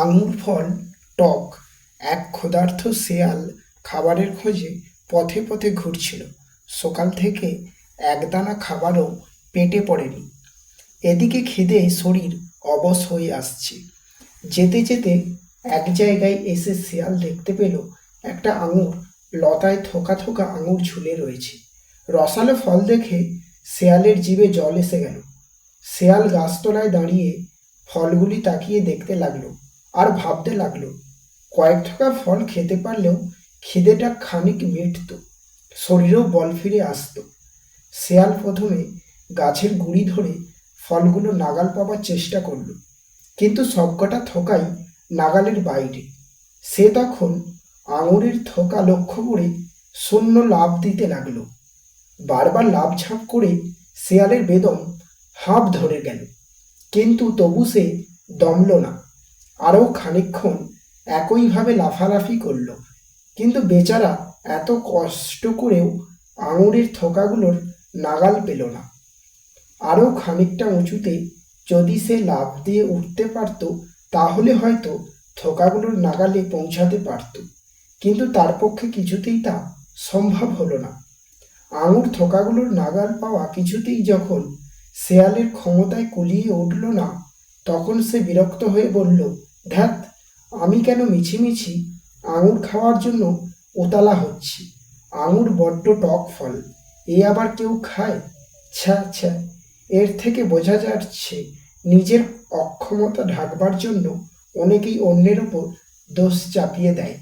আঙুর ফল টক, এক ক্ষুধার্ত শেয়াল খাবারের খোঁজে পথে পথে ঘুরছিল। সকাল থেকে একদানা খাবারও পেটে পড়েনি। এদিকে খিদে শরীর অবশ হয়ে আসছে। যেতে যেতে এক জায়গায় এসে শেয়াল দেখতে পেল একটা আঙুর লতায় থোকা থোকা আঙুর ঝুলে রয়েছে। রসালো ফল দেখে শেয়ালের জিভে জল এসে গেল। শেয়াল গাছতলায় দাঁড়িয়ে ফলগুলি তাকিয়ে দেখতে লাগল। আর ভাবতে লাগল, কয়েক থোকা ফল খেতে পারলেও খিদেটা খানিক মিটত, শরীরেও বল ফিরে আসতো। শেয়াল প্রথমে গাছের গুঁড়ি ধরে ফলগুলো নাগাল পাবার চেষ্টা করল, কিন্তু সবকটা থোকাই নাগালের বাইরে। সে তখন আঙুরের থোকা লক্ষ্য করে শূন্য লাভ দিতে লাগল। বারবার লাভ ঝাঁপ করে শেয়ালের বেদম হাঁপ ধরে গেল, কিন্তু তবু সে দমল না। আরও খানিকক্ষণ একইভাবে লাফালাফি করল। কিন্তু বেচারা এত কষ্ট করেও আঙুরের থোকাগুলোর নাগাল পেল না। আরও খানিকটা উঁচুতে যদি সে লাফ দিয়ে উঠতে পারত, তাহলে হয়তো থোকাগুলোর নাগালে পৌঁছাতে পারত। কিন্তু তার পক্ষে কিছুতেই তা সম্ভব হলো না। আঙুর থোকাগুলোর নাগাল পাওয়া কিছুতেই যখন শেয়ালের ক্ষমতায় কুলিয়ে উঠল না তখন সে বিরক্ত হয়ে বলল ধ্যাত আমি কেন মিছিমিছি? আঙুর খাওয়ার জন্য ওতালা হচ্ছি। আঙুর বড্ড টক ফল, এ আবার কেউ খায়? ছ্যা ছ্যা, এর থেকে বোঝা যাচ্ছে নিজের অক্ষমতা ঢাকবার জন্য অনেকেই অন্যের ওপর দোষ চাপিয়ে দেয়।